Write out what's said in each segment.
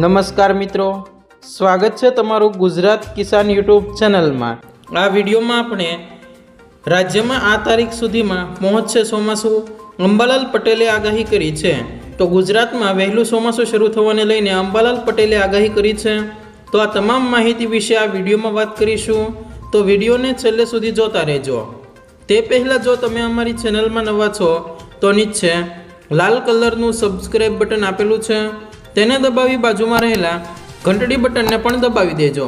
નમસ્કાર મિત્રો, સ્વાગત છે તમારું ગુજરાત કિસાન યુટ્યુબ ચેનલમાં. આ વિડીયોમાં આપણે રાજ્યમાં આ તારીખ સુધીમાં પહોંચશે ચોમાસું. અંબાલાલ પટેલે આગાહી કરી છે. તો ગુજરાતમાં વહેલું ચોમાસું શરૂ થવાને લઈને અંબાલાલ પટેલે આગાહી કરી છે. તો આ તમામ માહિતી વિશે આ વિડીયોમાં વાત કરીશું. તો વિડીયોને છેલ્લે સુધી જોતા રહેજો. તે પહેલાં જો તમે અમારી ચેનલમાં નવા છો, તો નીચે લાલ કલરનું સબસ્ક્રાઈબ બટન આપેલું છે. તેને દબાવી બાજુમાં રહેલા ઘંટડી બટનને પણ દબાવી દેજો.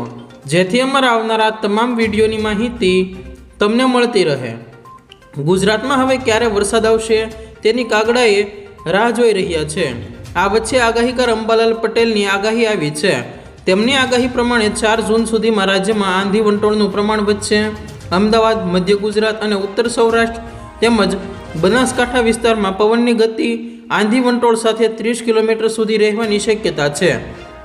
જેથી અમારા આવનારા તમામ વિડીયોની માહિતી તમને મળતી રહે. ગુજરાતમાં હવે ક્યારે વરસાદ આવશે તેની કાગડાએ રાહ જોઈ રહ્યા છે. આ વચ્ચે આગાહીકાર અંબાલાલ પટેલની આગાહી આવી છે. તેમની આગાહી પ્રમાણે ચાર જૂન સુધીમાં રાજ્યમાં આંધી વંટોળનું પ્રમાણ વધશે. અમદાવાદ, મધ્ય ગુજરાત અને ઉત્તર સૌરાષ્ટ્ર તેમજ બનાસકાંઠા વિસ્તારમાં પવનની ગતિ આંધી વંટોળ સાથે ત્રીસ કિલોમીટર સુધી રહેવાની શક્યતા છે.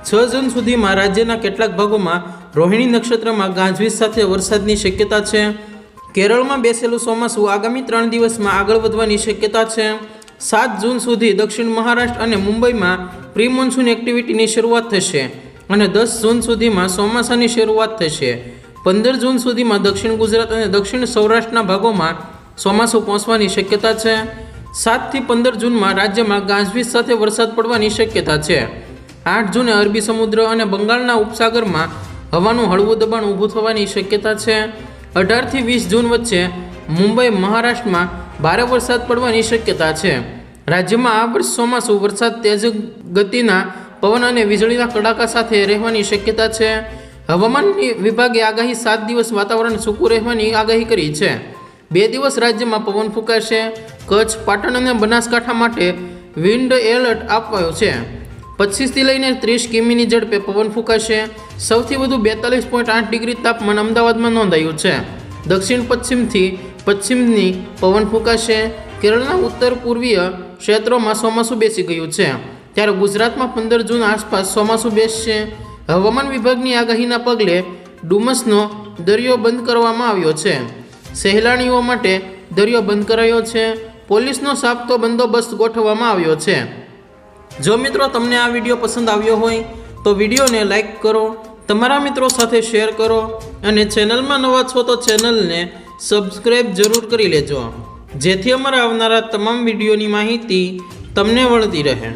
છ જૂન સુધીમાં રાજ્યના કેટલાક ભાગોમાં રોહિણી નક્ષત્રમાં ગાંજવીજ સાથે વરસાદની શક્યતા છે. કેરળમાં બેસેલું ચોમાસું આગામી ત્રણ દિવસમાં આગળ વધવાની શક્યતા છે. સાત જૂન સુધી દક્ષિણ મહારાષ્ટ્ર અને મુંબઈમાં પ્રી મોન્સૂન એક્ટિવિટીની શરૂઆત થશે અને દસ જૂન સુધીમાં ચોમાસાની શરૂઆત થશે. પંદર જૂન સુધીમાં દક્ષિણ ગુજરાત અને દક્ષિણ સૌરાષ્ટ્રના ભાગોમાં ચોમાસું પહોંચવાની શક્યતા છે. સાતથી પંદર જૂનમાં રાજ્યમાં ગાજવીજ સાથે વરસાદ પડવાની શક્યતા છે. આઠ જૂને અરબી સમુદ્ર અને બંગાળના ઉપસાગરમાં હવાનું હળવું દબાણ ઊભું થવાની શક્યતા છે. અઢારથી વીસ જૂન વચ્ચે મુંબઈ, મહારાષ્ટ્રમાં ભારે વરસાદ પડવાની શક્યતા છે. રાજ્યમાં આ વર્ષ ચોમાસું વરસાદ તેજ ગતિના પવન અને વીજળીના કડાકા સાથે રહેવાની શક્યતા છે. હવામાન વિભાગે આગાહી સાત દિવસ વાતાવરણ સૂકું રહેવાની આગાહી કરી છે. બે દિવસ રાજ્યમાં પવન ફૂંકાશે. કચ્છ, પાટણ અને બનાસકાંઠા માટે વિન્ડ એલર્ટ આપવાયો છે. પચીસથી લઈને ત્રીસ કિમીની ઝડપે પવન ફૂંકાશે. સૌથી વધુ બેતાલીસ પોઈન્ટ આઠ ડિગ્રી તાપમાન અમદાવાદમાં નોંધાયું છે. દક્ષિણ પશ્ચિમથી પશ્ચિમની પવન ફૂંકાશે. કેરળના ઉત્તર પૂર્વીય ક્ષેત્રોમાં ચોમાસું બેસી ગયું છે. ત્યારે ગુજરાતમાં પંદર જૂન આસપાસ ચોમાસું બેસશે. હવામાન વિભાગની આગાહીના પગલે ડુમસનો દરિયો બંધ કરવામાં આવ્યો છે. સહેલાણીઓ માટે દરિયો બંધ કરાયો છે. પોલીસનો સાબતો બંદોબસ્ત ગોઠવવામાં આવ્યો છે. જો મિત્રો તમને આ વીડિયો પસંદ આવ્યો હોય, તો વિડીયોને લાઈક કરો, તમારા મિત્રો સાથે શેર કરો અને ચેનલમાં નવા છો તો ચેનલને સબસ્ક્રાઈબ જરૂર કરી લેજો. જેથી અમારા આવનારા તમામ વિડીયોની માહિતી તમને વળતી રહે.